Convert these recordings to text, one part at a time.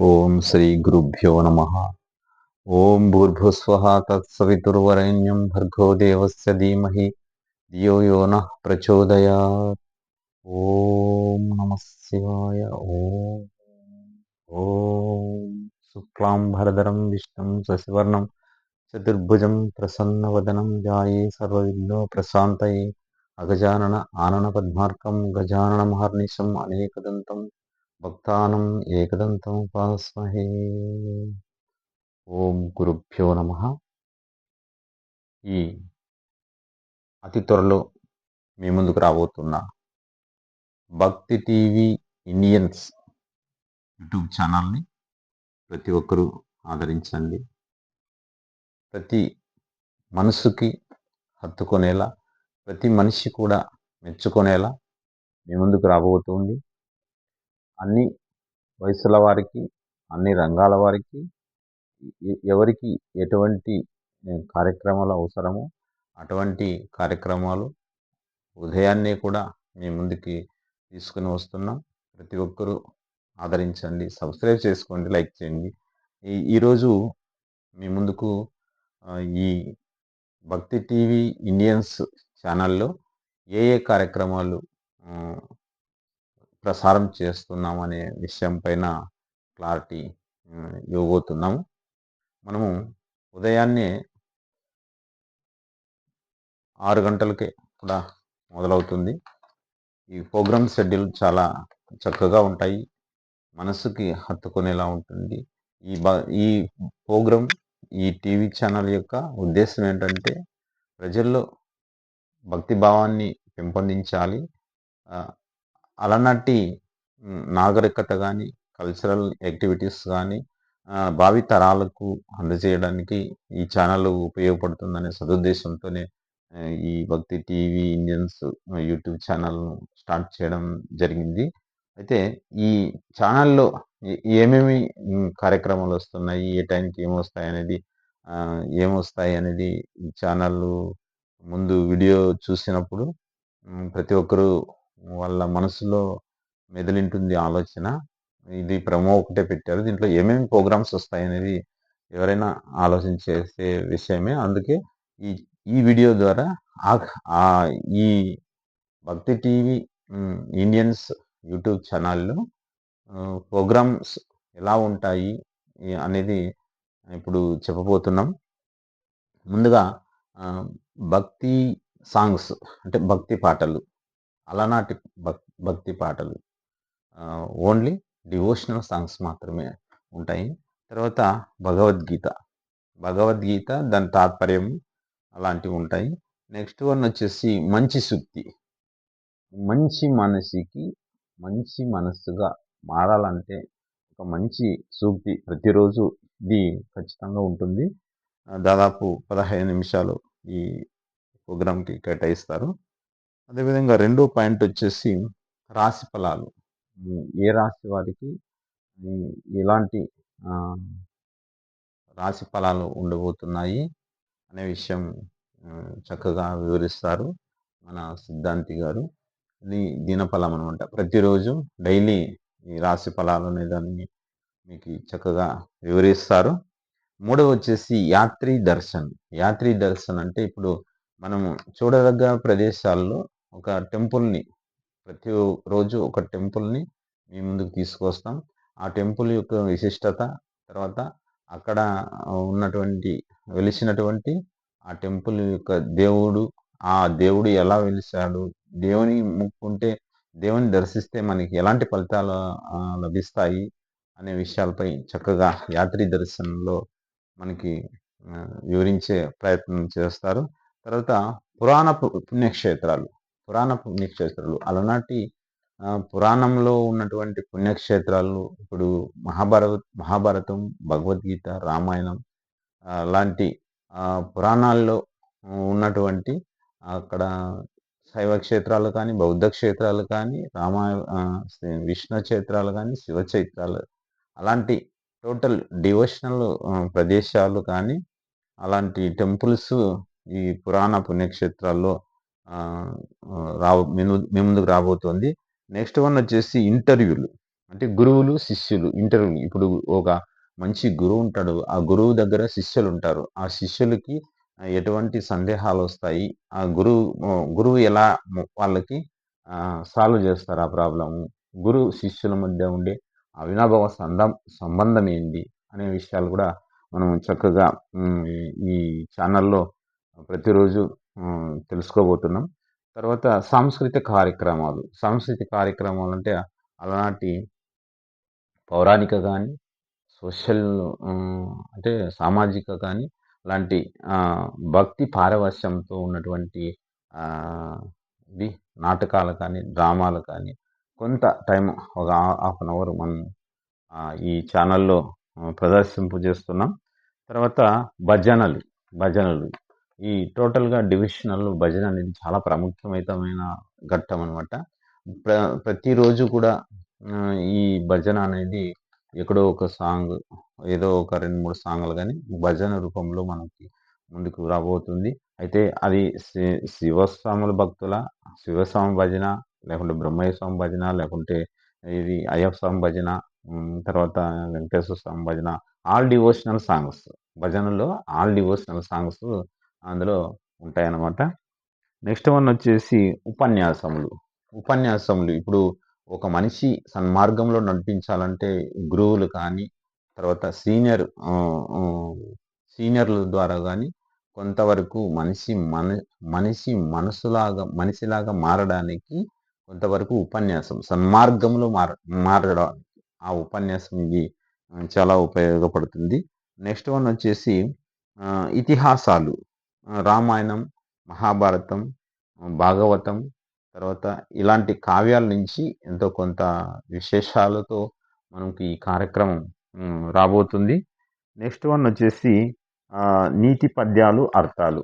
ఓం శ్రీ గురుభ్యో నమ. ఓం భూర్భుస్వ తత్సవితుర్వరేణ్యం భర్గో దేవస్య ధీమహి. ధియో యో న ప్రచోదయాత్. ఓం నమ శివాయ. ఓం. ఓం. శుక్లాం భరధరం విష్ణుం శశివర్ణం. చతుర్భుజం ప్రసన్నవదనం జాయే సర్వవిఘ్నో ప్రశాంతయే. అగజానన ఆనన పద్మార్కం గజానన మహర్నిశం అనేకదంతం భక్తానం ఏకదంతం ఉపాస్మహే ఓం గురుభ్యో నమ. ఈ అతి త్వరలో మీ ముందుకు రాబోతున్న భక్తి టీవీ ఇండియన్స్ యూట్యూబ్ ఛానల్ని ప్రతి ఒక్కరూ ఆదరించండి. ప్రతి మనసుకి హత్తుకునేలా ప్రతి మనిషి కూడా మెచ్చుకునేలా మీ ముందుకు రాబోతుంది. అన్ని వయసుల వారికి అన్ని రంగాల వారికి ఎవరికి ఎటువంటి కార్యక్రమాలు అవసరమో అటువంటి కార్యక్రమాలు ఉదయాన్నే కూడా మీ ముందుకి తీసుకుని వస్తున్నాం. ప్రతి ఒక్కరూ ఆదరించండి సబ్స్క్రైబ్ చేసుకోండి లైక్ చేయండి. ఈ ఈరోజు మీ ముందుకు ఈ భక్తి టీవీ ఇండియన్స్ ఛానల్లో ఏ ఏ కార్యక్రమాలు ప్రసారం చేస్తున్నాం అనే విషయం పైన క్లారిటీ ఇవ్వబోతున్నాము. మనము ఉదయాన్నే ఆరు గంటలకే కూడా మొదలవుతుంది. ఈ ప్రోగ్రామ్ షెడ్యూల్ చాలా చక్కగా ఉంటాయి. మనసుకి హత్తుకునేలా ఉంటుంది. ఈ బ ఈ ప్రోగ్రాం ఈ టీవీ ఛానల్ యొక్క ఉద్దేశం ఏంటంటే ప్రజల్లో భక్తి భావాన్ని పెంపొందించాలి అలనాటి నాగరికత కానీ కల్చరల్ యాక్టివిటీస్ కానీ భావి తరాలకు అందజేయడానికి ఈ ఛానల్ ఉపయోగపడుతుందనే సదుద్దేశంతోనే ఈ భక్తి టీవీ ఇండియన్స్ యూట్యూబ్ ఛానల్ను స్టార్ట్ చేయడం జరిగింది. అయితే ఈ ఛానల్లో ఏమేమి కార్యక్రమాలు వస్తున్నాయి ఏ టైంకి ఏమొస్తాయి అనేది ఏమొస్తాయి అనేది ఈ ఛానల్ ముందు వీడియో చూసినప్పుడు ప్రతి ఒక్కరూ వాళ్ళ మనసులో మెదిలింటుంది ఆలోచన. ఇది ప్రమో ఒకటే పెట్టారు. దీంట్లో ఏమేమి ప్రోగ్రామ్స్ వస్తాయి అనేది ఎవరైనా ఆలోచించేసే చేసే విషయమే. అందుకే ఈ ఈ వీడియో ద్వారా ఆ- ఈ భక్తి టీవీ ఇండియన్స్ యూట్యూబ్ ఛానల్లో ప్రోగ్రామ్స్ ఎలా ఉంటాయి అనేది ఇప్పుడు చెప్పబోతున్నాం. ముందుగా భక్తి సాంగ్స్ అంటే భక్తి పాటలు. అలనాటి భక్ భక్తి పాటలు. ఓన్లీ డివోషనల్ సాంగ్స్ మాత్రమే ఉంటాయి. తర్వాత భగవద్గీత. భగవద్గీత దాని తాత్పర్యం అలాంటివి ఉంటాయి. నెక్స్ట్ వన్ వచ్చేసి మంచి సుక్తి మంచి మనసుకి మంచి మనస్సుగా మారాలంటే ఒక మంచి సూక్తి ప్రతిరోజు ఇది ఖచ్చితంగా ఉంటుంది. దాదాపు పదహైదు నిమిషాలు ఈ ప్రోగ్రాంకి కేటాయిస్తారు. అదేవిధంగా రెండో పాయింట్ వచ్చేసి రాశి ఫలాలు. ఏ రాశి వారికి ఎలాంటి రాశి ఫలాలు ఉండబోతున్నాయి అనే విషయం చక్కగా వివరిస్తారు మన సిద్ధాంతి గారు. ఇది దినఫలం అనమాట ప్రతిరోజు డైలీ ఈ రాశి ఫలాలు అనే దాన్ని మీకు చక్కగా వివరిస్తారు. మూడవ వచ్చేసి యాత్రి దర్శన్. యాత్రి దర్శన్ అంటే ఇప్పుడు మనము చూడదగ్గ ప్రదేశాల్లో ఒక టెంపుల్ని ప్రతి రోజు ఒక టెంపుల్ని మీ ముందుకు తీసుకొస్తాం ఆ టెంపుల్ యొక్క విశిష్టత తర్వాత అక్కడ ఉన్నటువంటి వెలిసినటువంటి ఆ టెంపుల్ యొక్క దేవుడు ఆ దేవుడు ఎలా వెలిసాడు దేవుని ముక్కుంటే దేవుని దర్శిస్తే మనకి ఎలాంటి ఫలితాలు లభిస్తాయి అనే విషయాలపై చక్కగా యాత్రి దర్శనంలో మనకి వివరించే ప్రయత్నం చేస్తారు. తర్వాత పురాణ పు- పుణ్యక్షేత్రాలు. పురాణ పుణ్యక్షేత్రాలు. అలనాటి పురాణంలో ఉన్నటువంటి పుణ్యక్షేత్రాలు ఇప్పుడు మహాభారత మహాభారతం భగవద్గీత రామాయణం లాంటి పురాణాల్లో ఉన్నటువంటి అక్కడ శైవ క్షేత్రాలు కానీ బౌద్ధ క్షేత్రాలు కానీ రామాయ శ్రీ- విష్ణు క్షేత్రాలు కానీ శివ క్షేత్రాలు అలాంటి టోటల్ డివోషనల్ ప్రదేశాలు కానీ అలాంటి టెంపుల్స్ ఈ పురాణ పుణ్యక్షేత్రాల్లో ఆ, రావ మీ ముందుకు రాబోతోంది నెక్స్ట్ వన్ వచ్చేసి ఇంటర్వ్యూలు అంటే గురువులు, శిష్యులు ఇంటర్వ్యూ ఇప్పుడు ఒక మంచి గురువు ఉంటాడు. ఆ గురువు దగ్గర శిష్యులు ఉంటారు. ఆ శిష్యులకి ఎటువంటి సందేహాలు వస్తాయి ఆ గురువు గురువు ఎలా వాళ్ళకి సాల్వ్ చేస్తారు ఆ ప్రాబ్లము? గురువు, శిష్యుల మధ్య ఉండే అవినాభావ సందం సంబంధం ఏంది? అనే విషయాలు కూడా మనం చక్కగా ఈ ఛానల్‌లో ప్రతిరోజు తెలుసుకోబోతున్నాం. తర్వాత సాంస్కృతిక కార్యక్రమాలు. సాంస్కృతిక కార్యక్రమాలు అంటే అలాంటి పౌరాణిక కానీ సోషల్ అంటే సామాజిక కానీ లాంటి భక్తి పారవశ్యంతో ఉన్నటువంటి ఇది నాటకాలు కానీ, డ్రామాలు కానీ కొంత టైం ఒక హా హాఫ్ అన్ అవర్ మనం ఈ ఛానల్‌లో ప్రదర్శింపు ప్రదర్శింపజేస్తున్నాం. తర్వాత భజనలు, భజనలు. ఈ టోటల్‌గా డివిషనల్ భజన అనేది చాలా ప్రాముఖ్యమైన ఘట్టం అనమాట. ప్ర ప్రతిరోజు కూడా ఈ భజన అనేది ఎక్కడో ఒక సాంగ్ ఏదో ఒక రెండు మూడు సాంగ్లు కానీ భజన రూపంలో మనకి ముందుకు రాబోతుంది. అయితే అది శివస్వాముల భక్తుల, శివస్వామి భజన, లేకుంటే బ్రహ్మయ్య స్వామి భజన, లేకుంటే ఇది అయ్యప్ప స్వామి భజన, తర్వాత వెంకటేశ్వర స్వామి భజన ఆల్ డివోషనల్ సాంగ్స్. భజనలో ఆల్ డివోషనల్ సాంగ్స్ అందులో ఉంటాయన్నమాట. నెక్స్ట్ వన్ వచ్చేసి ఉపన్యాసములు. ఉపన్యాసములు ఇప్పుడు ఒక మనిషి సన్మార్గంలో నడిపించాలంటే గురువులు కానీ, తర్వాత సీనియర్ సీనియర్‌ల ద్వారా కానీ కొంతవరకు మనిషి మన మనిషి మనసులాగా మనిషిలాగా మారడానికి కొంతవరకు ఉపన్యాసం సన్మార్గంలో మార మారడానికి ఆ ఉపన్యాసం ఇది చాలా ఉపయోగపడుతుంది. నెక్స్ట్ వన్ వచ్చేసి ఇతిహాసాలు. రామాయణం, మహాభారతం, భాగవతం తర్వాత ఇలాంటి కావ్యాల నుంచి ఎంతో కొంత విశేషాలతో మనకి ఈ కార్యక్రమం రాబోతుంది. నెక్స్ట్ వన్ వచ్చేసి నీతి పద్యాలు, అర్థాలు.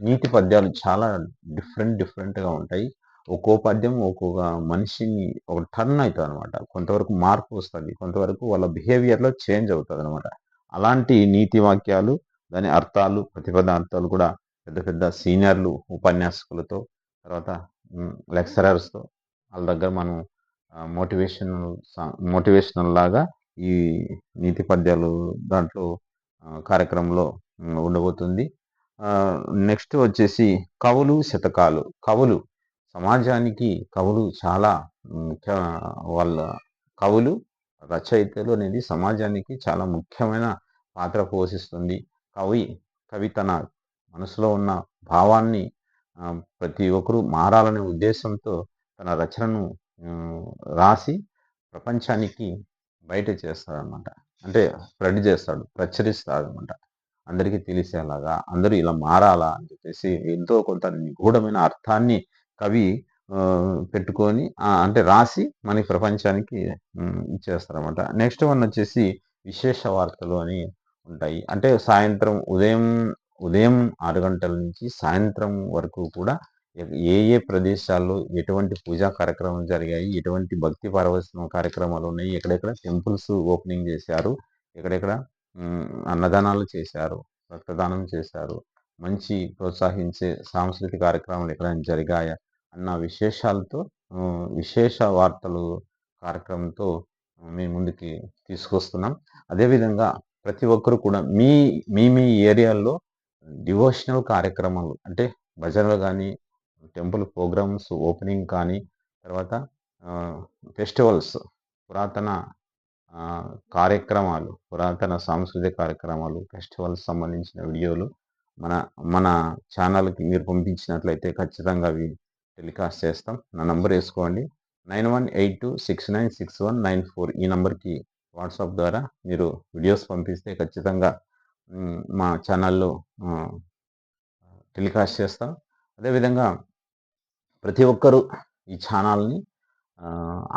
నీతి పద్యాలు చాలా డిఫరెంట్ డిఫరెంట్‌గా ఉంటాయి. ఒక్కో పద్యం ఒక్కొక్క మనిషిని ఒక టర్న్ అవుతుంది అనమాట కొంతవరకు మార్పు వస్తుంది కొంతవరకు వాళ్ళ బిహేవియర్‌లో చేంజ్ అవుతుంది అనమాట అలాంటి నీతి వాక్యాలు, దాని అర్థాలు, ప్రతిపదార్థాలు కూడా పెద్ద పెద్ద సీనియర్‌లు, ఉపన్యాసకులతో తర్వాత లెక్చరర్స్‌తో వాళ్ళ దగ్గర మనం మోటివేషనల్ మోటివేషనల్ లాగా ఈ నీతి పద్యాలు దాంట్లో కార్యక్రమంలో ఉండబోతుంది. నెక్స్ట్ వచ్చేసి కవులు, శతకాలు. కవులు సమాజానికి కవులు చాలా ముఖ్య వాళ్ళ కవులు, రచయితలు అనేది సమాజానికి చాలా ముఖ్యమైన పాత్ర పోషిస్తుంది. కవి కవి తన మనసులో ఉన్న భావాన్ని ప్రతి ఒక్కరూ మారాలనే ఉద్దేశంతో తన రచనను రాసి ప్రపంచానికి బయట చేస్తాడనమాట. అంటే స్ప్రెడ్ చేస్తాడు. ప్రచురిస్తాడనమాట. అందరికీ తెలిసేలాగా, అందరూ ఇలా మారాలా అని చెప్పేసి ఎంతో కొంత నిగూఢమైన అర్థాన్ని కవి పెట్టుకొని అంటే రాసి మనకి ప్రపంచానికి హ్మ్, ఇచ్చేస్తారనమాట. నెక్స్ట్ వన్ వచ్చేసి విశేష వార్తలు అని ఉంటాయి. అంటే సాయంత్రం ఉదయం, ఉదయం ఆరు గంటల నుంచి సాయంత్రం వరకు కూడా ఏ ఏ ప్రదేశాల్లో ఎటువంటి పూజా కార్యక్రమాలు జరిగాయి, ఎటువంటి భక్తి పార్వత కార్యక్రమాలు ఉన్నాయి ఎక్కడెక్కడ టెంపుల్స్ ఓపెనింగ్ చేశారు, ఎక్కడెక్కడ అన్నదానాలు చేశారు, రక్తదానం చేశారు, మంచి ప్రోత్సహించే సాంస్కృతిక కార్యక్రమాలు ఎక్కడైనా జరిగాయా అన్న విశేషాలతో విశేష వార్తలు కార్యక్రమంతో మీ ముందుకి తీసుకొస్తున్నాం. అదేవిధంగా ప్రతి ఒక్కరు కూడా మీ మీ మీ ఏరియాల్లో డివోషనల్ కార్యక్రమాలు అంటే భజనలు కానీ టెంపుల్ ప్రోగ్రామ్స్ ఓపెనింగ్ కానీ, తర్వాత ఫెస్టివల్స్ పురాతన కార్యక్రమాలు, పురాతన సాంస్కృతిక కార్యక్రమాలు, ఫెస్టివల్స్ సంబంధించిన వీడియోలు మన మన ఛానల్‌కి మీరు పంపించినట్లయితే ఖచ్చితంగా అవి టెలికాస్ట్ చేస్తాం. నా నంబర్ ఏసుకోండి. 9182696194 ఈ నంబర్‌కి వాట్సాప్ ద్వారా మీరు వీడియోస్ పంపిస్తే ఖచ్చితంగా మా ఛానల్‌లో టెలికాస్ట్ చేస్తాం. అదేవిధంగా ప్రతి ఒక్కరు ఈ ఛానల్‌ని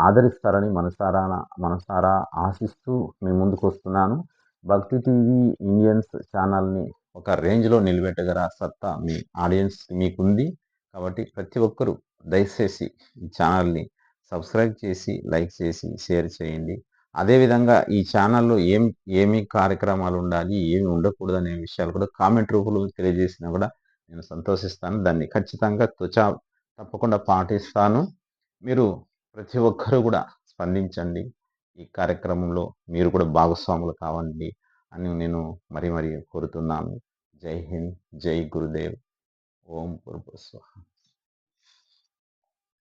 ఆదరిస్తారని మనసారా మనసారా ఆశిస్తూ మీ ముందుకొస్తున్నాను. భక్తి టీవీ ఇండియన్స్ ఛానల్‌ని ఒక రేంజ్‌లో నిలబెట్టగల సత్తా మీ ఆడియన్స్ మీకుంది. కాబట్టి ప్రతి ఒక్కరు దయచేసి ఈ ఛానల్‌ని సబ్స్క్రైబ్ చేసి, లైక్ చేసి, షేర్ చేయండి. అదేవిధంగా ఈ ఛానల్‌లో ఏం ఏమి కార్యక్రమాలు ఉండాలి, ఏమి ఉండకూడదనే విషయాలు కూడా కామెంట్ రూపంలో తెలియజేసినా కూడా నేను సంతోషిస్తాను. దాన్ని ఖచ్చితంగా త్వచ తప్పకుండా పాటిస్తాను. మీరు ప్రతి ఒక్కరు కూడా స్పందించండి. ఈ కార్యక్రమంలో మీరు కూడా భాగస్వాములు కావండి అని నేను మరీ మరీ కోరుతున్నాను జై హింద్ జై గురుదేవ్ ఓం పూర్వస్వ